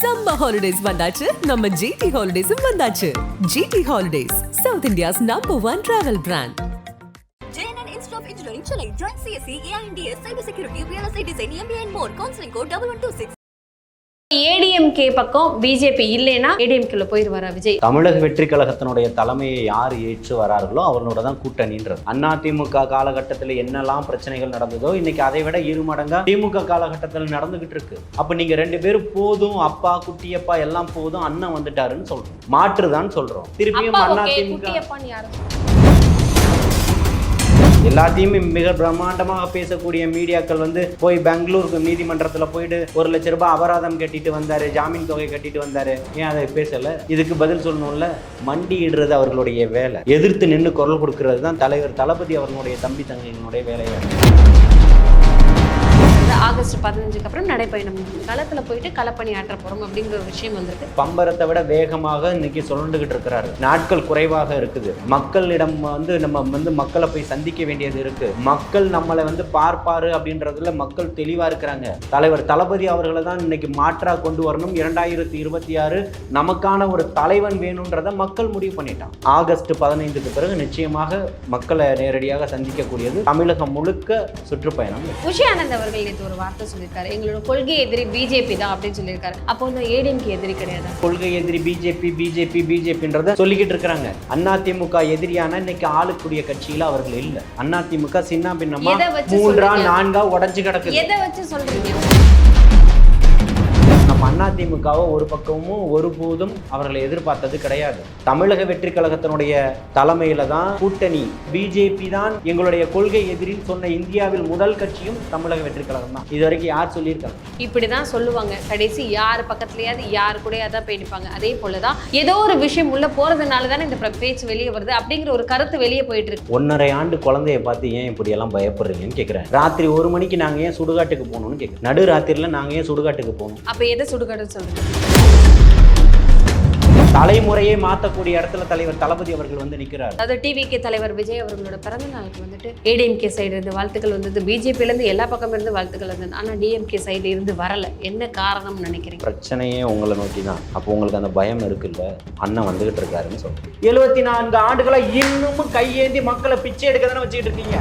Summer holidays வந்தாச்சு நம்ம GT ஹாலிடேஸும் வந்தாச்சு GT holidays south India's number one travel brand JNN Institute of Engineering, Chennai. Join CSE, AINDS, Cybersecurity, Real Estate Design, MBA and more. Counseling code 1126. ADMK பக்கம் BJP இல்லைன்னா ஏடிஎம்கேல போயிருவாரா விஜய்? தமிழக வெற்றி கழகத்தினுடைய தலைமையை யார் ஏற்று வரார்களோ அவர்களோட தான் கூட்டணின்றது. அதிமுக காலகட்டத்தில் என்னெல்லாம் பிரச்சனைகள் நடந்ததோ இன்னைக்கு அதை விட இரு மடங்கா திமுக காலகட்டத்தில் நடந்துகிட்டு இருக்கு. அப்ப நீங்க ரெண்டு பேரும் போதும் அப்பா குட்டியப்பா எல்லாம் போதும் அண்ணன் வந்துட்டாருன்னு சொல்றோம். மாற்றுதான் சொல்றோம். திருப்பியும் குட்டியப்பான்னு யாரும் எல்லாத்தையுமே மிக பிரம்மாண்டமாக பேசக்கூடிய மீடியாக்கள் வந்து போய் பெங்களூருக்கு நீதிமன்றத்தில் போயிட்டு ஒரு லட்ச ரூபாய் அபராதம் கட்டிட்டு வந்தார் ஜாமீன் தொகை கட்டிட்டு வந்தார். ஏன் அதை பேசலை? இதுக்கு பதில் சொல்லணும்ல மண்டியிடுறது அவர்களுடைய வேலை. எதிர்த்து நின்று குரல் கொடுக்கறது தான் தலைவர் தளபதி அவர்களுடைய தம்பி தங்கைகளுடைய வேலையாக ஆகஸ்ட் பதினஞ்சுக்கு அப்புறம் நடைப்பயணம் களத்துல போயிட்டு களப்பணி ஆற்ற போறோம் அப்படிங்கிற விஷயம் வந்திருக்கு. பம்பரத்தை விட வேகமாக இன்னைக்கு சுழண்டுகிட்டு இருக்கிறாரு. நாட்கள் குறைவாக இருக்குது. மக்களிடம் வந்து நம்ம வந்து மக்களை போய் சந்திக்க வேண்டியது இருக்கு. மக்கள் நம்மளை வந்து பார்ப்பாரு அப்படின்றதுல மக்கள் தெளிவா இருக்கிறாங்க. தலைவர் தளபதி அவர்களை தான் இன்னைக்கு மாற்றா கொண்டு வரணும். இரண்டாயிரத்தி இருபத்தி ஆறு நமக்கான ஒரு தலைவன் வேணுன்றதை மக்கள் முடிவு பண்ணிட்டான் ஆகஸ்ட் பதினைந்துக்கு பிறகு நிச்சயமாக மக்களை நேரடியாக சந்திக்கக்கூடியது தமிழகம் முழுக்க சுற்றுப்பயணம். உஷி ஆனந்த் அவர்கள் ஒரு வார்த்தை சொல்லியிருக்காரு. எங்களோட கொள்கை எதிரி பிஜேபி தான் அப்படின்னு சொல்லியிருக்காரு. அப்போ வந்து ஏடிஎம்கே எதிரி கிடையாது. கொள்கை எதிரி பிஜேபி பிஜேபி பிஜேபின்றத சொல்லிக்கிட்டு இருக்கிறாங்க. அதிமுக எதிரியான இன்னைக்கு ஆளுக்குரிய கட்சியில அவர்கள் இல்ல. அதிமுக சின்ன பின்னமா மூன்றா? நான்கா உடைஞ்சு கிடக்குது. எதை வச்சு சொல்றீங்க? அதிமுகவை ஒரு பக்கமும் ஒருபோதும் அவர்களை எதிர்பார்த்தது கிடையாது. தமிழக வெற்றி கழகத்தினுடைய தலைமையில தான் கூட்டணி. பிஜேபி தான் எங்களுடைய கொள்கை எதிரின்னு சொன்ன இந்தியாவில் முதல் கட்சியும் தமிழக வெற்றி கழகம் தான். இது வரைக்கும் யார் சொல்லியிருக்காங்க? இப்படிதான் சொல்லுவாங்க. கடைசி யார் பக்கத்துலயாவது யார் கூடயா தான் போய் நிப்பாங்க. அதே போலதான் ஏதோ ஒரு விஷயம் உள்ள போறதுனால தானே இந்த பேச்சு வெளியே வருது அப்படிங்கிற ஒரு கருத்து வெளியே போயிட்டு இருக்கு. ஒன்றரை ஆண்டு குழந்தைய பார்த்து ஏன் இப்படி எல்லாம் பயப்படுறீங்கன்னு கேட்குறேன் ராத்திரி ஒரு மணிக்கு நாங்கள் ஏன் சுடுகாட்டுக்கு போகணும்னு கேட்குறேன் நடு ராத்திரியில் நாங்கள் ஏன் சுடுகாட்டுக்கு போகணும்? அப்ப எதை சுடுகாடுன்னு சொல்றீங்க தலைமுறையே மாற்றக்கூடிய இடத்துல தலைவர் தளபதி அவர்கள் வந்து நிற்கிறார் அதாவது டிவிகே தலைவர் விஜய் அவர்களோட பிறந்த நாளுக்கு வந்துட்டு ஏடிஎம்கே சைடு இருந்து வாழ்த்துக்கள் வந்தது. பிஜேபில இருந்து எல்லா பக்கம் இருந்து வாழ்த்துக்கள் வந்தது. ஆனா டிஎம்கே சைடு இருந்து வரல. என்ன காரணம்னு நினைக்கிறீங்க? பிரச்சனையே உங்களை நோக்கி தான் அப்போ உங்களுக்கு அந்த பயம் இருக்குல்ல? அண்ணன் வந்துகிட்டு இருக்காருன்னு சொல்றேன். எழுபத்தி நான்கு ஆண்டுகளா இன்னமும் கையேந்தி மக்களை பிச்சை எடுக்க தானே வச்சுக்கிட்டு இருக்கீங்க.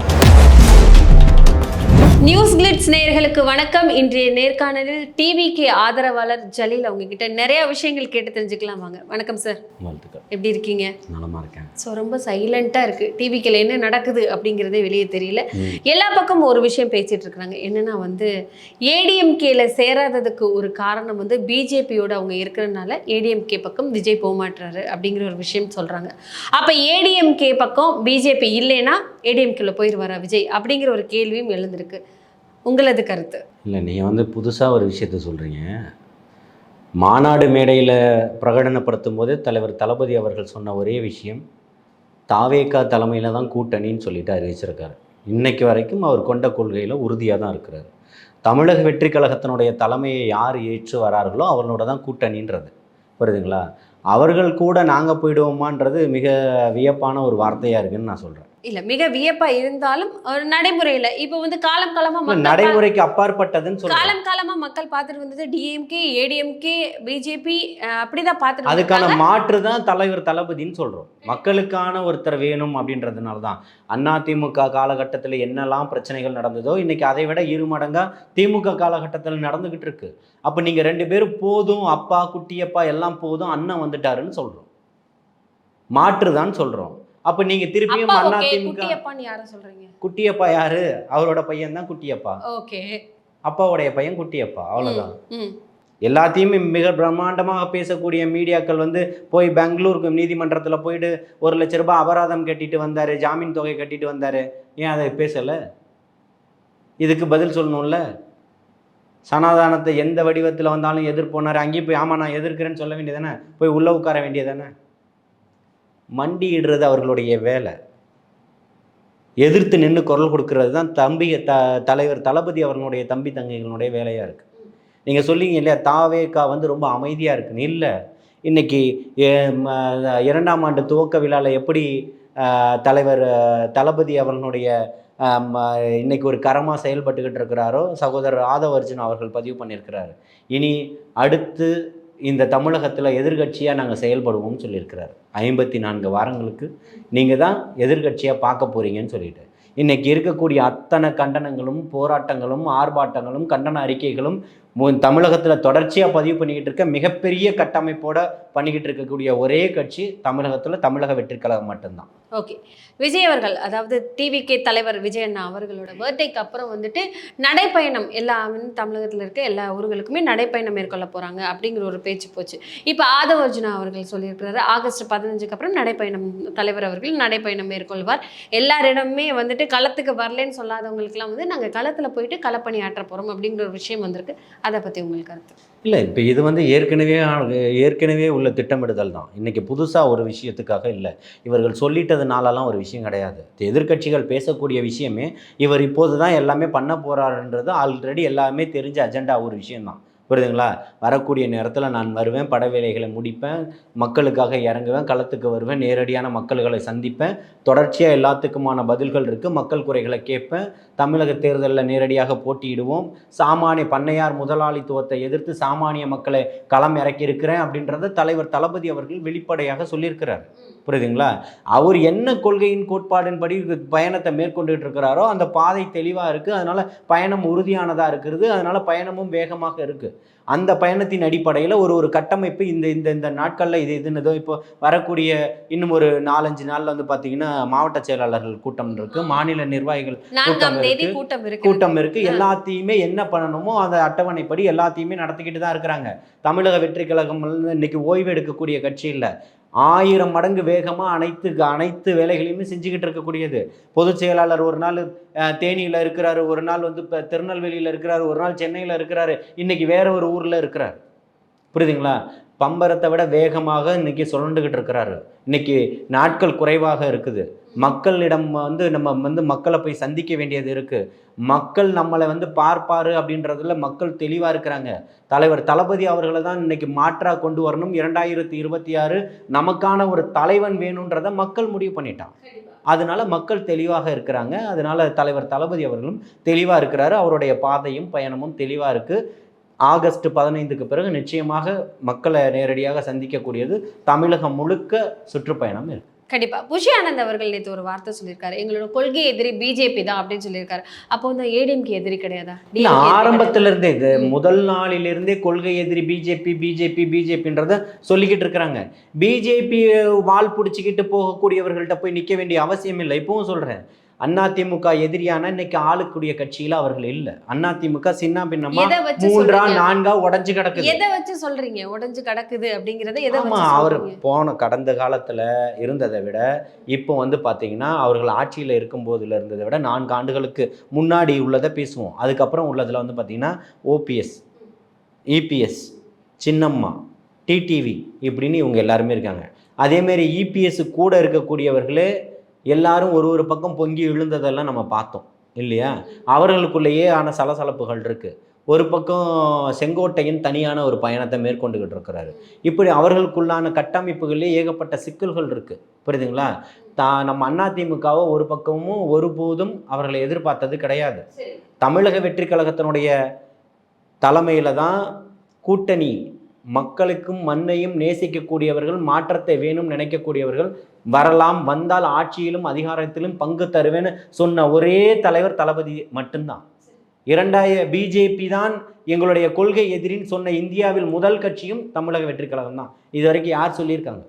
நியூஸ் கிளிட்ஸ் நேயர்களுக்கு வணக்கம். இன்றைய நேர்காணலில் டிவிகே ஆதரவாளர் ஜலீல் அவங்க கிட்ட நிறைய விஷயங்கள் கேட்டு தெரிஞ்சுக்கலாம் வாங்க. வணக்கம் சார். எப்படி இருக்கீங்க? நலமா இருக்கேன். ஸோ ரொம்ப சைலண்ட்டாக இருக்குது டிவிக்கில் என்ன நடக்குது அப்படிங்கிறதே வெளியே தெரியல. எல்லா பக்கமும் ஒரு விஷயம் பேசிட்டு இருக்கிறாங்க. என்னன்னா வந்து ஏடிஎம்கேல சேராததுக்கு ஒரு காரணம் வந்து பிஜேபியோட அவங்க இருக்கிறனால ஏடிஎம்கே பக்கம் விஜய் போமாட்டுறாரு அப்படிங்கிற ஒரு விஷயம் சொல்கிறாங்க அப்போ ஏடிஎம்கே பக்கம் பிஜேபி இல்லைன்னா ஏடிஎம்கேல போயிடுவாரா விஜய் அப்படிங்கிற ஒரு கேள்வியும் எழுந்திருக்கு. உங்களது கருத்து. இல்லை நீங்கள் வந்து புதுசாக ஒரு விஷயத்த சொல்கிறீங்க மாநாடு மேடையில் பிரகடனப்படுத்தும் போது தலைவர் தளபதி அவர்கள் சொன்ன ஒரே விஷயம் தாவேக்கா தலைமையில் தான் கூட்டணின்னு சொல்லிட்டு அறிவிச்சிருக்காரு இன்னைக்கு வரைக்கும் அவர் கொண்ட கொள்கையில் உறுதியாக தான் இருக்கிறார். தமிழக வெற்றி கழகத்தினுடைய தலைமையை யார் ஏற்று வரார்களோ அவர்களோட தான் கூட்டணின்றது. புரியுதுங்களா? அவர்கள் கூட நாங்கள் போயிடுவோமான்றது மிக வியப்பான ஒரு வார்த்தையாக இருக்குதுன்னு நான் சொல்கிறேன் இல்லை மிக வியப்பா இருந்தாலும் ஒரு நடைமுறையில் இப்போ வந்து காலம் பா- நடைமுறைக்கு அப்பாற்பட்டதுன்னு சொல்கிறேன் காலம் காலமா மக்கள் பார்த்துட்டு வந்தது டிஎம்கே ஏடிஎம்கே பிஜேபி அப்படிதான் பார்த்துட்டு அதுக்கான. மாற்று தான் தலைவர் தளபதின்னு சொல்கிறோம் மக்களுக்கான ஒருத்தர் வேணும் அப்படின்றதுனால தான். அதிமுக காலகட்டத்தில் என்னெல்லாம் பிரச்சனைகள் நடந்ததோ இன்னைக்கு அதை விட இரு மடங்கா திமுக காலகட்டத்தில் நடந்துகிட்டு இருக்கு. அப்போ நீங்கள் ரெண்டு பேரும் போதும் அப்பா குட்டியப்பா எல்லாம் போதும் அண்ணன் வந்துட்டாருன்னு சொல்கிறோம் மாற்று தான் சொல்கிறோம் அப்போ நீங்கள் திருப்பியும் யாரை சொல்றீங்க? குட்டியப்பா யாரு? அவரோட பையன் தான் குட்டியப்பா. ஓகே. அப்பாவுடைய பையன் குட்டியப்பா அவ்வளோதான் ம் எல்லாத்தையுமே மிக பிரம்மாண்டமாக பேசக்கூடிய மீடியாக்கள் வந்து போய் பெங்களூருக்கு நீதிமன்றத்தில் போயிட்டு ஒரு லட்ச ரூபாய் அபராதம் கட்டிட்டு வந்தார் ஜாமீன் தொகை கட்டிட்டு வந்தார். ஏன் அதை பேசலை? இதுக்கு பதில் சொல்லணும்ல? சனாதானத்தை எந்த வடிவத்தில் வந்தாலும் எதிர்ப்போனார் அங்கேயும் போய் ஆமாம் நான் எதிர்க்கிறேன்னு சொல்ல வேண்டியதானே போய் உள்ளே உட்கார வேண்டியதானே மண்டியிடுறது அவர்களுடைய வேலை. எதிர்த்து நின்று குரல் கொடுக்கறது தான் தம்பி த தலைவர் தளபதி அவர்களுடைய தம்பி தங்கைகளுடைய வேலையாக இருக்குது நீங்கள் சொல்லிங்க இல்லையா தாவேக்கா வந்து ரொம்ப அமைதியாக இருக்குன்னு. இல்லை இன்றைக்கி இரண்டாம் ஆண்டு துவக்க விழாவில் எப்படி தலைவர் தளபதி அவர்களுடைய ம- இன்னைக்கு ஒரு கரமாக செயல்பட்டுக்கிட்டு இருக்கிறாரோ சகோதரர் ஆதவர்ஜுன் அவர்கள் பதிவு பண்ணியிருக்கிறாரு. இனி அடுத்து இந்த தமிழகத்தில் எதிர்க்கட்சியாக நாங்கள் செயல்படுவோம்னு சொல்லியிருக்கிறார். ஐம்பத்தி நான்கு வாரங்களுக்கு நீங்கள் தான் எதிர்கட்சியாக பார்க்க போகிறீங்கன்னு சொல்லிட்டு. இன்னைக்கு இருக்கக்கூடிய அத்தனை கண்டனங்களும் போராட்டங்களும் ஆர்ப்பாட்டங்களும் கண்டன அறிக்கைகளும் தமிழகத்தில் தொடர்ச்சியாக பதிவு பண்ணிக்கிட்டு இருக்க மிகப்பெரிய கட்டமைப்போட பண்ணிக்கிட்டு இருக்கக்கூடிய ஒரே கட்சி தமிழகத்தில் தமிழக வெற்றிக்கழகம் மட்டும்தான். ஓகே. விஜய் அவர்கள் அதாவது டிவிகே தலைவர் விஜய் அண்ணா அவர்களோட பர்த்டேக்கு அப்புறம் வந்துட்டு நடைப்பயணம் எல்லா தமிழகத்தில் இருக்க எல்லா ஊர்களுக்குமே நடைப்பயணம் மேற்கொள்ள போகிறாங்க அப்படிங்கிற ஒரு பேச்சு போச்சு. இப்போ ஆதவ அர்ஜுனா அவர்கள் சொல்லியிருக்கிறாரு ஆகஸ்ட் பதினஞ்சுக்கு அப்புறம் நடைப்பயணம் தலைவர் அவர்கள் நடைப்பயணம் மேற்கொள்வார். எல்லாரிடமே வந்துட்டு களத்துக்கு வரலன்னு சொல்லாதவங்களுக்குலாம் வந்து நாங்கள் களத்தில் போயிட்டு களப்பணி ஆற்ற போகிறோம் அப்படிங்கிற ஒரு விஷயம் வந்திருக்கு. அதை பற்றி உங்களுக்கு கருத்து? இல்லை இப்போ இது வந்து ஏற்கனவே ஏற்கனவே உள்ள திட்டமிடுதல் தான். இன்றைக்கி புதுசாக ஒரு விஷயத்துக்காக இல்லை. இவர்கள் சொல்லிட்டதுனாலலாம் ஒரு விஷயம் கிடையாது. எதிர்க்கட்சிகள் பேசக்கூடிய விஷயமே இவர் இப்போது தான் எல்லாமே பண்ண போகிறாருன்றது ஆல்ரெடி எல்லாமே தெரிஞ்ச அஜெண்டா ஒரு விஷயம்தான். புரியுதுங்களா? வரக்கூடிய நேரத்தில் நான் வருவேன் பட வேலைகளை முடிப்பேன் மக்களுக்காக இறங்குவேன் களத்துக்கு வருவேன் நேரடியான மக்கள்களை சந்திப்பேன் தொடர்ச்சியாக எல்லாத்துக்குமான பதில்கள் இருக்குது மக்கள் குறைகளை கேட்பேன் தமிழக தேர்தலில் நேரடியாக போட்டியிடுவோம் சாமானிய பண்ணையார் முதலாளித்துவத்தை எதிர்த்து சாமானிய மக்களை களம் இறக்கியிருக்கிறேன் அப்படின்றத தலைவர் தளபதி அவர்கள் வெளிப்படையாக சொல்லியிருக்கிறார். புரியுதுங்களா? அவர் என்ன கொள்கையின் கோட்பாடின்படி பயணத்தை மேற்கொண்டுட்டு இருக்கிறாரோ அந்த பாதை தெளிவாக இருக்குது அதனால் பயணம் உறுதியானதாக இருக்கிறது. அதனால் பயணமும் வேகமாக இருக்குது அந்த பயணத்தின் அடிப்படையில் ஒரு ஒரு கட்டமைப்பு இந்த இந்த இந்த நாட்களில் இது இதுன்னு இப்போ வரக்கூடிய இன்னும் ஒரு நாலஞ்சு நாளில் வந்து பார்த்தீங்கன்னா மாவட்ட செயலாளர்கள் கூட்டம் இருக்குது மாநில நிர்வாகிகள் இருக்கு. கூட்டம் இருக்கு. கூட்டம் இருக்கு. எல்லாத்தையுமே என்ன பண்ணணுமோ அந்த அட்டவணைப்படி எல்லாத்தையுமே நடத்திக்கிட்டு தான் இருக்கிறாங்க. தமிழக வெற்றி கழகம் இன்னைக்கு ஓய்வு எடுக்கக்கூடிய கட்சி இல்லை. ஆயிரம் மடங்கு வேகமாக அனைத்து அனைத்து வேலைகளையுமே செஞ்சுக்கிட்டு இருக்கக்கூடியது. பொதுச் செயலாளர் ஒரு நாள் தேனியில் இருக்கிறாரு ஒரு நாள் வந்து இப்போ திருநெல்வேலியில் இருக்கிறாரு ஒரு நாள் சென்னையில் இருக்கிறாரு. இன்னைக்கு வேற ஒரு ஊரில் இருக்கிறார். புரியுதுங்களா? பம்பரத்தை விட வேகமாக இன்னைக்கு சுழண்டுகிட்டு இருக்கிறாரு. இன்னைக்கு நாட்கள் குறைவாக இருக்குது. மக்களிடம் வந்து நம்ம வந்து மக்களை போய் சந்திக்க வேண்டியது இருக்கு. மக்கள் நம்மளை வந்து பார்ப்பாரு அப்படின்றதுல மக்கள் தெளிவாக இருக்கிறாங்க. தலைவர் தளபதி அவர்களை தான் இன்னைக்கு மாற்றாக கொண்டு வரணும். இரண்டாயிரத்தி இருபத்தி ஆறு நமக்கான ஒரு தலைவன் வேணுன்றதை மக்கள் முடிவு பண்ணிட்டான். அதனால மக்கள் தெளிவாக இருக்கிறாங்க. அதனால தலைவர் தளபதி அவர்களும் தெளிவாக இருக்கிறாரு. அவருடைய பாதையும் பயணமும் தெளிவாக இருக்கு. ஆகஸ்ட் பதினைந்துக்கு பிறகு நிச்சயமாக மக்களை நேரடியாக சந்திக்கக்கூடியது தமிழகம் முழுக்க சுற்றுப்பயணம் இருக்கு. கண்டிப்பா. புஷி ஆனந்த் அவர்கள் நேற்று ஒரு வார்த்தை சொல்லியிருக்காரு. எங்களோட கொள்கை எதிரி பிஜேபி தான் அப்படின்னு சொல்லியிருக்காரு. அப்போ வந்து ஏடிஎம்கே எதிரி கிடையாதா? இல்ல ஆரம்பத்துல இருந்தே இது முதல் நாளிலிருந்தே கொள்கை எதிரி பிஜேபி பிஜேபி பிஜேபின்றத சொல்லிக்கிட்டு இருக்கிறாங்க. பிஜேபி வால் பிடிச்சிக்கிட்டு போகக்கூடியவர்கள்ட்ட போய் நிக்க வேண்டிய அவசியம் இல்லை. இப்பவும் சொல்றேன். அதிமுக எதிரியான இன்னைக்கு ஆளுக்கூடிய கட்சியில அவர்கள் இல்ல. அதிமுக சின்ன பின்னமா மூன்றா? நான்கா உடைஞ்சு கிடக்குது. எதை வச்சு சொல்றீங்க? உடைஞ்சு கிடக்குது அப்படிங்கறத எதை அவர் போன கடந்த காலத்துல இருந்ததை விட இப்போ வந்து பாத்தீங்கன்னா அவர்கள் ஆட்சியில இருக்கும்போதுல இருந்ததை விட நான்கு ஆண்டுகளுக்கு முன்னாடி உள்ளதை பேசுவோம். அதுக்கப்புறம் உள்ளதுல வந்து பாத்தீங்கன்னா ஓபிஎஸ் இபிஎஸ் சின்னம்மா டிடிவி இப்படின்னு இவங்க எல்லாருமே இருக்காங்க. அதேமாரி இபிஎஸ் கூட இருக்கக்கூடியவர்களே எல்லாரும் ஒரு ஒரு பக்கம் பொங்கி விழுந்ததெல்லாம் நம்ம பார்த்தோம் இல்லையா? அவர்களுக்குள்ளேயே ஆன சலசலப்புகள் இருக்கு. ஒரு பக்கம் செங்கோட்டையன் தனியான ஒரு பயணத்தை மேற்கொண்டுகிட்டு இருக்கிறாரு. இப்படி அவர்களுக்குள்ளான கட்டமைப்புகளே ஏகப்பட்ட சிக்கல்கள் இருக்கு புரியுதுங்களா? தா நம்ம அதிமுகவை ஒரு பக்கமும் ஒருபோதும் அவர்களை எதிர்பார்த்தது கிடையாது. தமிழக வெற்றி கழகத்தினுடைய தலைமையில தான் கூட்டணி மக்களுக்கும் மண்ணையும் நேசிக்கக்கூடியவர்கள் மாற்றத்தை வேணும் நினைக்கக்கூடியவர்கள் வரலாம். வந்தால் ஆட்சியிலும் அதிகாரத்திலும் பங்கு தருவேன்னு சொன்ன ஒரே தலைவர் தளபதி மட்டும்தான். இரண்டாய பிஜேபி தான் எங்களுடைய கொள்கை எதிரின்னு சொன்ன இந்தியாவில் முதல் கட்சியும் தமிழக வெற்றி கழகம் தான். இது வரைக்கும் யார் சொல்லியிருக்காங்க?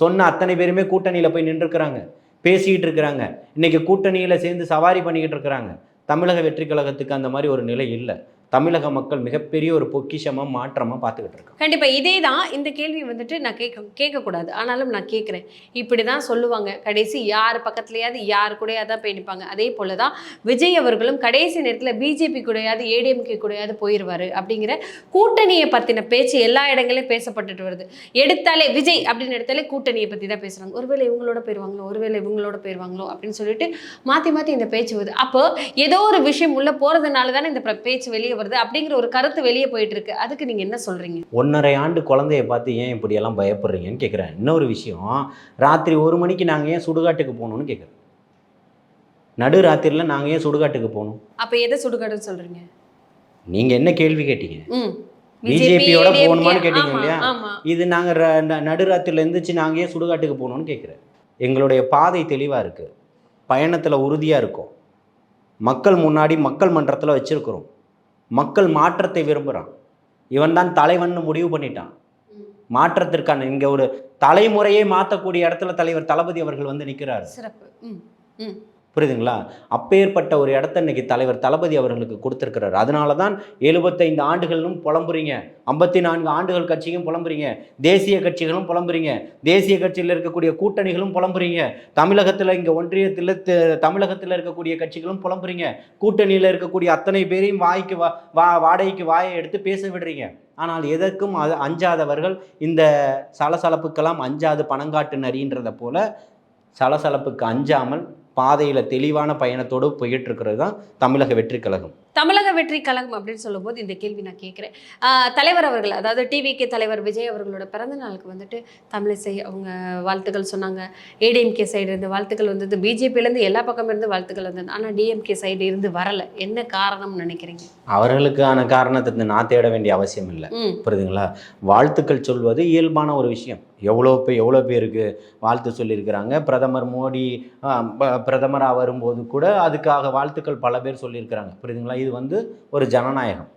சொன்ன அத்தனை பேருமே கூட்டணியில் போய் நின்றுருக்கிறாங்க. பேசிக்கிட்டு இருக்கிறாங்க. இன்னைக்கு கூட்டணியில் சேர்ந்து சவாரி பண்ணிக்கிட்டு இருக்கிறாங்க. தமிழக வெற்றி கழகத்துக்கு அந்த மாதிரி ஒரு நிலை இல்லை. தமிழக மக்கள் மிகப்பெரிய ஒரு பொக்கிஷமாக மாற்றமாக பார்த்துக்கிட்டு இருக்கோம் கண்டிப்பாக இதே தான் இந்த கேள்வி வந்துட்டு நான் கேட்க கேட்கக்கூடாது. ஆனாலும் நான் கேட்குறேன். இப்படி தான் சொல்லுவாங்க. கடைசி யார் பக்கத்துலையாவது யார் கூடயாவது தான் போய் நிற்பாங்க அதே போல தான் விஜய் அவர்களும் கடைசி நேரத்தில் பிஜேபி கூடயாவது ஏடிஎம்கே கூடயாவது போயிடுவாரு அப்படிங்கிற கூட்டணியை பற்றின பேச்சு எல்லா இடங்களையும் பேசப்பட்டுட்டு வருது. எடுத்தாலே விஜய் அப்படின்னு எடுத்தாலே கூட்டணியை பற்றி தான் பேசுகிறாங்க ஒருவேளை இவங்களோட போயிடுவாங்களோ ஒருவேளை இவங்களோட போயிடுவாங்களோ அப்படின்னு சொல்லிட்டு மாற்றி மாற்றி இந்த பேச்சு வருது. அப்போ ஏதோ ஒரு விஷயம் உள்ளே போகிறதுனால தானே இந்த பேச்சு வெளியே வருது அப்படிங்கிற ஒரு கருத்து வெளியே போயிட்டு இருக்கு அதுக்கு நீங்கள் என்ன சொல்கிறீங்க ஒன்றரை ஆண்டு குழந்தைய பார்த்து ஏன் இப்படியெல்லாம் பயப்படுறீங்கன்னு கேட்குறேன் இன்னொரு விஷயம் ராத்திரி ஒரு மணிக்கு நாங்கள் ஏன் சுடுகாட்டுக்கு போகணும்னு கேட்குறேன் நடு ராத்திரியில் நாங்கள் ஏன் சுடுகாட்டுக்கு போகணும்? அப்போ எதை சுடுகாடுன்னு சொல்கிறீங்க நீங்கள் என்ன கேள்வி கேட்டீங்க? பிஜேபியோட போகணுமான்னு கேட்டீங்க இல்லையா? இது நாங்கள் நடுராத்திரில இருந்துச்சு நாங்கள் ஏன் சுடுகாட்டுக்கு போகணும்னு கேட்குறேன் எங்களுடைய பாதை தெளிவாக இருக்குது பயணத்தில் உறுதியாக இருக்கும். மக்கள் முன்னாடி மக்கள் மன்றத்தில் வச்சிருக்கிறோம். மக்கள் மாற்றத்தை விரும்புகிறான் இவன் தான் தலைவன் முடிவு பண்ணிட்டான். மாற்றத்திற்கான இங்கே ஒரு தலைமுறையை மாற்றக்கூடிய இடத்துல தலைவர் தளபதி அவர்கள் வந்து நிற்கிறார் சிறப்பு. புரியுதுங்களா? அப்பேற்பட்ட ஒரு இடத்த இன்னைக்கு தலைவர் தளபதி அவர்களுக்கு கொடுத்துருக்கிறார். அதனால தான் எழுபத்தைந்து ஆண்டுகளும் புலம்புறீங்க. ஐம்பத்தி நான்கு ஆண்டுகள் கட்சியும் புலம்புறீங்க. தேசிய கட்சிகளும் புலம்புறீங்க. தேசிய கட்சியில் இருக்கக்கூடிய கூட்டணிகளும் புலம்புறீங்க. தமிழகத்தில் இங்கே ஒன்றியத்தில் தமிழகத்தில் இருக்கக்கூடிய கட்சிகளும் புலம்புறீங்க. கூட்டணியில் இருக்கக்கூடிய அத்தனை பேரையும் வாய்க்கு வா வா வாடகைக்கு வாயை எடுத்து பேச விடுறீங்க. ஆனால் எதற்கும் அது அஞ்சாதவர்கள் இந்த சலசலப்புக்கெல்லாம் அஞ்சாது பணங்காட்டு நரின்றதை போல சலசலப்புக்கு அஞ்சாமல் பாதையில் தெளிவான பயணத்தோடு போயிட்டு இருக்கிறது தான் தமிழக வெற்றி கழகம். தமிழக வெற்றி கழகம் அப்படின்னு சொல்லும்போது இந்த கேள்வி நான் கேட்குறேன். தலைவர் அவர்கள் அதாவது டிவிகே தலைவர் விஜய் அவர்களோட பிறந்த நாளுக்கு வந்துட்டு தமிழிசை அவங்க வாழ்த்துக்கள் சொன்னாங்க. ஏடிஎம்கே சைடு இருந்து வாழ்த்துக்கள் வந்தது. பிஜேபியிலேருந்து எல்லா பக்கம் இருந்து வாழ்த்துக்கள் வந்தது. ஆனால் டிஎம்கே சைடு இருந்து வரல. என்ன காரணம்னு நினைக்கிறீங்க? அவர்களுக்கான காரணத்தை நான் தேட வேண்டிய அவசியம் இல்லை. புரியுதுங்களா? வாழ்த்துக்கள் சொல்வது இயல்பான ஒரு விஷயம். எவ்வளோ பே எவ்வளோ பேருக்கு வாழ்த்து சொல்லியிருக்கிறாங்க. பிரதமர் மோடி பிரதமராக வரும்போது கூட அதுக்காக வாழ்த்துக்கள் பல பேர் சொல்லியிருக்கிறாங்க. புரியுதுங்களா? இது வந்து ஒரு ஜனநாயகம்.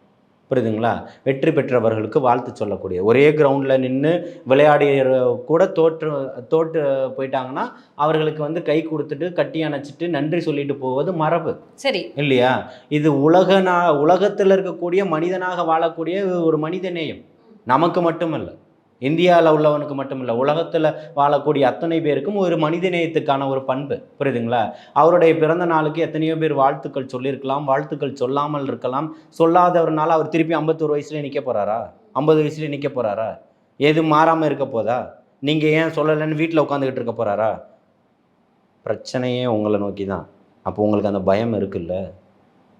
புரியுதுங்களா? வெற்றி பெற்றவர்களுக்கு வாழ்த்து சொல்லக்கூடிய ஒரே கிரவுண்டில் நின்று விளையாடிய கூட தோற்று தோற்று போயிட்டாங்கன்னா அவர்களுக்கு வந்து கை கொடுத்துட்டு கட்டி அணைச்சிட்டு நன்றி சொல்லிட்டு போவது மரபு. சரி. இல்லையா? இது உலகனா உலகத்தில் இருக்கக்கூடிய மனிதனாக வாழக்கூடிய ஒரு மனித நேயம். நமக்கு மட்டுமல்ல. இந்தியாவில் உள்ளவனுக்கு மட்டுமில்ல உலகத்தில் வாழக்கூடிய அத்தனை பேருக்கும் ஒரு மனித நேயத்துக்கான ஒரு பண்பு. புரியுதுங்களா? அவருடைய பிறந்த நாளுக்கு எத்தனையோ பேர் வாழ்த்துக்கள் சொல்லியிருக்கலாம் வாழ்த்துக்கள் சொல்லாமல் இருக்கலாம். சொல்லாதவர்னால அவர் திருப்பி ஐம்பத்தோரு வயசுல நிற்க போறாரா? ஐம்பது வயசுல நிற்க போகிறாரா எதுவும் மாறாமல் இருக்க போதா? நீங்கள் ஏன் சொல்லலைன்னு வீட்டில் உட்காந்துக்கிட்டு இருக்க போகிறாரா பிரச்சனையே உங்களை நோக்கி தான் அப்போ உங்களுக்கு அந்த பயம் இருக்குல்ல?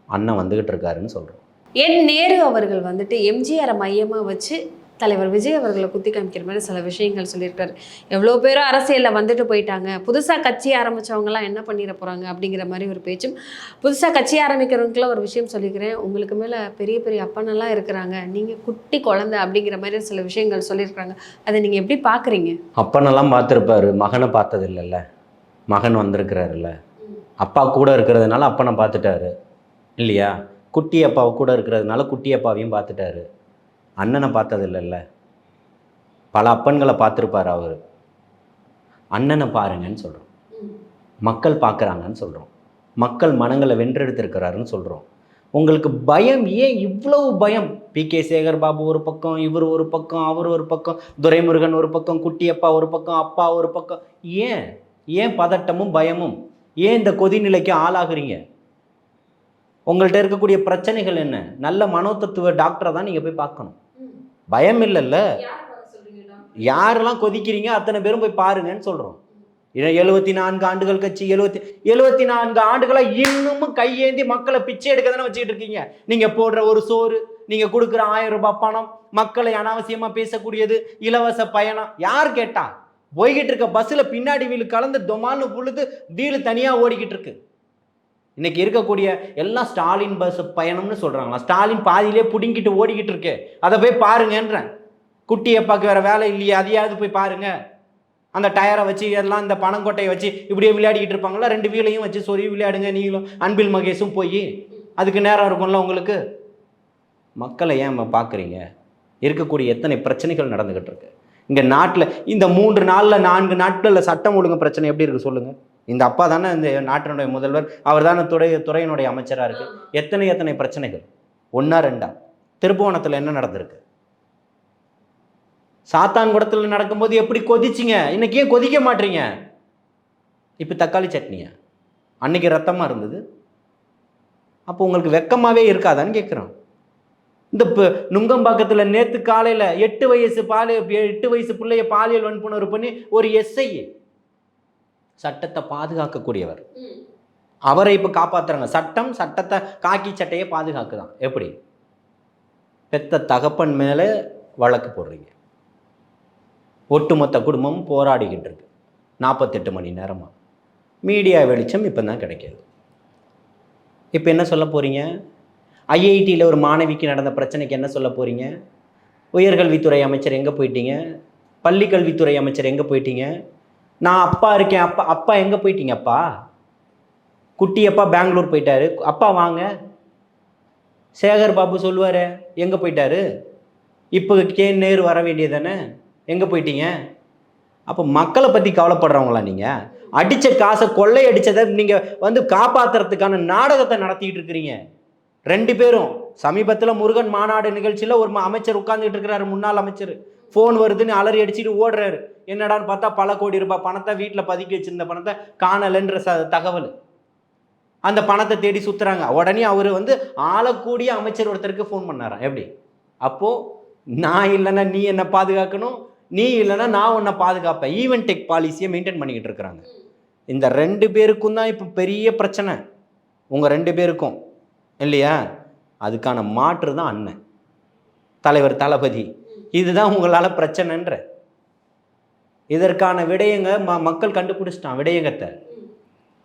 அண்ணன் வந்துக்கிட்டு இருக்காருன்னு சொல்கிறோம் என் நேரு அவர்கள் வந்துட்டு எம்ஜிஆரை மையமாக வச்சு தலைவர் விஜய் அவர்களை குத்தி காமிக்கிற மாதிரி சில விஷயங்கள் சொல்லியிருக்காரு. எவ்வளோ பேரும் அரசியலில் வந்துட்டு போயிட்டாங்க. புதுசாக கட்சி ஆரம்பிச்சவங்கலாம் என்ன பண்ணிட போகிறாங்க அப்படிங்கிற மாதிரி ஒரு பேச்சும் புதுசாக கட்சி ஆரம்பிக்கிறவங்களுக்குலாம் ஒரு விஷயம் சொல்லிக்கிறேன். உங்களுக்கு மேலே பெரிய பெரிய அப்பனெல்லாம் இருக்கிறாங்க. நீங்கள் குட்டி குழந்தை அப்படிங்கிற மாதிரி சில விஷயங்கள் சொல்லியிருக்காங்க அதை நீங்கள் எப்படி பார்க்குறீங்க அப்பனெல்லாம் பார்த்துருப்பாரு. மகனை பார்த்தது இல்லைல்ல மகன் வந்திருக்கிறாருல்ல. அப்பா கூட இருக்கிறதுனால அப்பனை பார்த்துட்டாரு. இல்லையா? குட்டி அப்பா கூட இருக்கிறதுனால குட்டி அப்பாவையும் பார்த்துட்டாரு. அண்ணனை பார்த்தது இல்லைல்ல பல அப்பன்களை பார்த்துருப்பார் அவர். அண்ணனை பாருங்கன்னு சொல்கிறோம் மக்கள் பார்க்குறாங்கன்னு சொல்கிறோம் மக்கள் மனங்களை வென்றெடுத்திருக்கிறாருன்னு சொல்கிறோம் உங்களுக்கு பயம் ஏன் இவ்வளவு பயம்? பி. கே. சேகர் பாபு ஒரு பக்கம் இவர் ஒரு பக்கம் அவர் ஒரு பக்கம் துரைமுருகன் ஒரு பக்கம் குட்டியப்பா ஒரு பக்கம் அப்பா ஒரு பக்கம். ஏன்? ஏன் பதட்டமும் பயமும்? ஏன் இந்த கொதிநிலைக்கு ஆளாகிறீங்க? உங்கள்கிட்ட இருக்கக்கூடிய பிரச்சனைகள் என்ன? நல்ல மனோதத்துவ டாக்டரை தான் நீங்கள் போய் பார்க்கணும். பயம் இல்லைல்ல? யாரெல்லாம் கொதிக்கிறீங்க அத்தனை பேரும் போய் பாருங்கன்னு சொல்கிறோம் எழுபத்தி நான்கு ஆண்டுகள் கட்சி எழுபத்தி எழுபத்தி நான்கு ஆண்டுகளாக இன்னமும் கையேந்தி மக்களை பிச்சை எடுக்க தானே வச்சுக்கிட்டு இருக்கீங்க? நீங்கள் போடுற ஒரு சோறு நீங்கள் கொடுக்குற ஆயிரம் ரூபாய் பணம் மக்களை அனாவசியமாக பேசக்கூடியது இலவச பயணம். யார் கேட்டா? போய்கிட்டு இருக்க பஸ்ஸில் பின்னாடி வீலு கலந்து தொமான்னு புழுது வீலு தனியாக ஓடிக்கிட்டு இருக்கு. இன்னைக்கு இருக்கக்கூடிய எல்லாம் ஸ்டாலின் பஸ் பயணம்னு சொல்கிறாங்களா ஸ்டாலின் பாதியிலே பிடுங்கிட்டு ஓடிக்கிட்டு இருக்கு. அதை போய் பாருங்கன்றேன். குட்டி அப்பாவுக்கு வேற வேலை இல்லையே அதையாவது போய் பாருங்க. அந்த டயரை வச்சு எல்லாம் இந்த பனங்கொட்டையை வச்சு இப்படியே விளையாடிக்கிட்டு இருப்பாங்களா? ரெண்டு வீலையும் வச்சு சொறி விளையாடுங்க நீங்களும். அன்பில் மகேஷும் போய் அதுக்கு நேரம் இருக்கும்ல உங்களுக்கு? மக்களை ஏன் பார்க்குறீங்க? இருக்கக்கூடிய எத்தனை பிரச்சனைகள் நடந்துக்கிட்டு இருக்கு. இங்கே நாட்டில் இந்த மூன்று நாளில் நான்கு நாட்களில் சட்டம் ஒழுங்கு பிரச்சனை எப்படி இருக்குது சொல்லுங்கள் இந்த அப்பா தானே இந்த நாட்டினுடைய முதல்வர். அவர் தானே துறை துறையினுடைய அமைச்சராக இருக்கு. எத்தனை எத்தனை பிரச்சனைகள்? ஒன்றா ரெண்டா? திருப்புவனத்தில் என்ன நடந்திருக்கு? சாத்தான்குடத்தில் நடக்கும்போது எப்படி கொதிச்சிங்க? இன்னைக்கு ஏன் கொதிக்க மாட்டீங்க? இப்போ தக்காளி சட்னியா? அன்னைக்கு ரத்தமாக இருந்தது. அப்போ உங்களுக்கு வெக்கமாகவே இருக்காதான்னு கேட்குறோம் இந்த இப்போ நுங்கம்பாக்கத்தில் நேற்று காலையில் எட்டு வயசு பாலிய எட்டு வயசு பிள்ளைய பாலியல் வன்புணர்வு பண்ணி ஒரு எஸ்ஐ சட்டத்தை பாதுகாக்கக்கூடியவர். அவரை இப்போ காப்பாத்துறாங்க. சட்டம் சட்டத்தை காக்கி சட்டையை பாதுகாக்குதான். எப்படி? பெத்த தகப்பன் மேலே வழக்கு போடுறீங்க. ஒட்டுமொத்த குடும்பமும் போராடிக்கிட்டு இருக்கு. நாற்பத்தெட்டு மணி நேரமாக மீடியா வெளிச்சம் இப்போ தான் கிடைக்கிது இப்போ என்ன சொல்ல போகிறீங்க ஐஐடியில் ஒரு மாணவிக்கு நடந்த பிரச்சனைக்கு என்ன சொல்ல போகிறீங்க உயர்கல்வித்துறை அமைச்சர் எங்கே போயிட்டீங்க? பள்ளி கல்வித்துறை அமைச்சர் எங்கே போயிட்டீங்க? நான் அப்பா இருக்கேன் அப்பா அப்பா எங்கே போயிட்டீங்க அப்பா? குட்டி அப்பா பெங்களூர் போயிட்டாரு. அப்பா வாங்க. சேகர் பாபு சொல்லுவார் எங்கே போயிட்டாரு? இப்போ கே நேரு வர வேண்டியது தானே எங்கே போயிட்டீங்க? அப்போ மக்களை பற்றி கவலைப்படுறவங்களா நீங்கள் அடித்த காசை கொள்ளை அடித்ததை நீங்கள் வந்து காப்பாற்றுறதுக்கான நாடகத்தை நடத்திக்கிட்டு இருக்கிறீங்க. ரெண்டு பேரும். சமீபத்தில் முருகன் மாநாடு நிகழ்ச்சியில் ஒரு அமைச்சர் உட்கார்ந்துட்டு இருக்கிறாரு முன்னாள் அமைச்சர். ஃபோன் வருதுன்னு அலறி அடிச்சுட்டு ஓடுறாரு. என்னடான்னு பார்த்தா பல கோடி ரூபாய் பணத்தை வீட்டில் பதுக்கி வச்சிருந்த பணத்தை காணலைன்ற ச தகவல். அந்த பணத்தை தேடி சுற்றுறாங்க உடனே அவர் வந்து ஆளக்கூடிய அமைச்சர் ஒருத்தருக்கு ஃபோன் பண்ணாராம் எப்படி? அப்போது நான் இல்லைன்னா நீ என்னை பாதுகாக்கணும் நீ இல்லைன்னா நான் உன்னை பாதுகாப்பேன். ஈவென்ட் டெக் பாலிசியை மெயின்டைன் பண்ணிக்கிட்டு இருக்கிறாங்க. இந்த ரெண்டு பேருக்கும் தான் இப்போ பெரிய பிரச்சனை. உங்கள் ரெண்டு பேருக்கும். இல்லையா? அதுக்கான மாற்று தான் அண்ணன். தலைவர் தளபதி. இதுதான் உங்களால் பிரச்சனைன்ற. இதற்கான விடயங்க ம மக்கள் கண்டுபிடிச்சிட்டான் விடயங்கத்தை.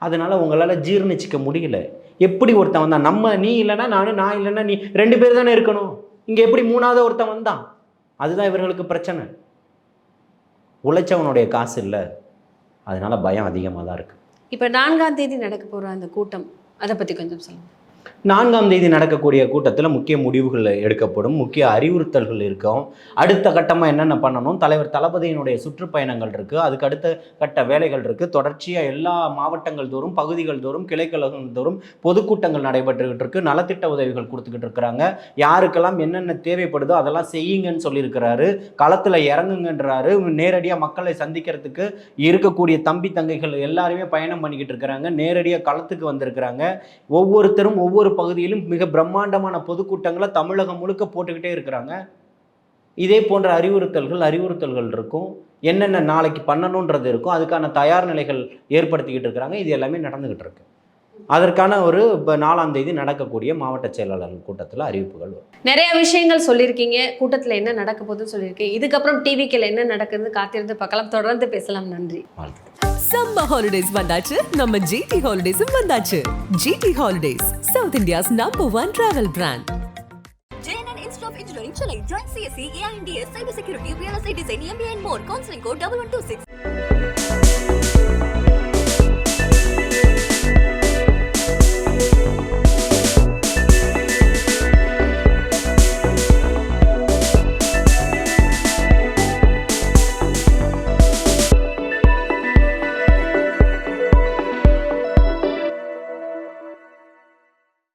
அதனால் உங்களால் ஜீர்ணிச்சிக்க முடியல. எப்படி ஒருத்தன் வந்தான்? நம்ம நீ இல்லைன்னா நானும் நான் இல்லைன்னா நீ ரெண்டு பேர் தானே இருக்கணும். இங்கே எப்படி மூணாவது ஒருத்தன் வந்தான்? அதுதான் இவர்களுக்கு பிரச்சனை. உழைச்சவனுடைய காசு இல்லை. அதனால் பயம் அதிகமாக தான் இருக்குது இப்போ நான்காம் தேதி நடக்க போகிற அந்த கூட்டம் அதை பற்றி கொஞ்சம் சொல்லுங்கள் நான்காம் தேதி நடக்கக்கூடிய கூட்டத்தில் முக்கிய முடிவுகள் எடுக்கப்படும் முக்கிய அறிவுறுத்தல்கள் இருக்கும். அடுத்த கட்டமாக என்னென்ன பண்ணணும்? தலைவர் தளபதியினுடைய சுற்றுப்பயணங்கள் இருக்குது அதுக்கு அடுத்த கட்ட வேலைகள் இருக்குது தொடர்ச்சியாக எல்லா மாவட்டங்கள் தோறும் பகுதிகள் தோறும் கிளைக்கழகங்கள் தோறும் பொதுக்கூட்டங்கள் நடைபெற்றுக்கிட்டு இருக்கு. நலத்திட்ட உதவிகள் கொடுத்துக்கிட்டு இருக்கிறாங்க. யாருக்கெல்லாம் என்னென்ன தேவைப்படுதோ அதெல்லாம் செய்யுங்கன்னு சொல்லியிருக்கிறாரு. களத்தில் இறங்குங்கன்றாரு. நேரடியாக மக்களை சந்திக்கிறதுக்கு இருக்கக்கூடிய தம்பி தங்கைகள் எல்லாருமே பயணம் பண்ணிக்கிட்டு இருக்கிறாங்க. நேரடியாக களத்துக்கு வந்திருக்கிறாங்க. ஒவ்வொருத்தரும் ஒவ்வொரு பகுதியிலும் மிக பிரம்மாண்டமான பொதுக்கூட்டங்களை தமிழகம் முழுக்க போட்டுக்கிட்டே இருக்கிறாங்க. இதே போன்ற அறிவுறுத்தல்கள் அறிவுறுத்தல்கள் இருக்கும். என்னென்ன நாளைக்கு பண்ணணுன்றது இருக்கும். அதுக்கான தயார் நிலைகள் ஏற்படுத்திக்கிட்டு இருக்கிறாங்க. இது எல்லாமே நடந்துக்கிட்டு இருக்கு. அதற்கான ஒரு இப்போ நாலாம் தேதி நடக்கக்கூடிய மாவட்ட செயலாளர்கள் கூட்டத்தில் அறிவிப்புகள் வரும். நிறைய விஷயங்கள் சொல்லியிருக்கீங்க. கூட்டத்தில் என்ன நடக்க போகுதுன்னு சொல்லியிருக்கீங்க. இதுக்கப்புறம் டிவிக்கில் என்ன நடக்குதுன்னு காத்திருந்து பார்க்கலாம். தொடர்ந்து பேசலாம். நன்றி. வாழ்த்துக்கள். சம்மர் ஹாலிடேஸ் வந்தாச்சு நம்ம ஜிடி ஹாலிடேஸும் வந்தாச்சு GT holidays south India's number one travel brand JNN Institute of Engineering, Chennai. Join CSE, AINDS, Cybersecurity, Real Estate Design, MBA and more. Counseling code 1126.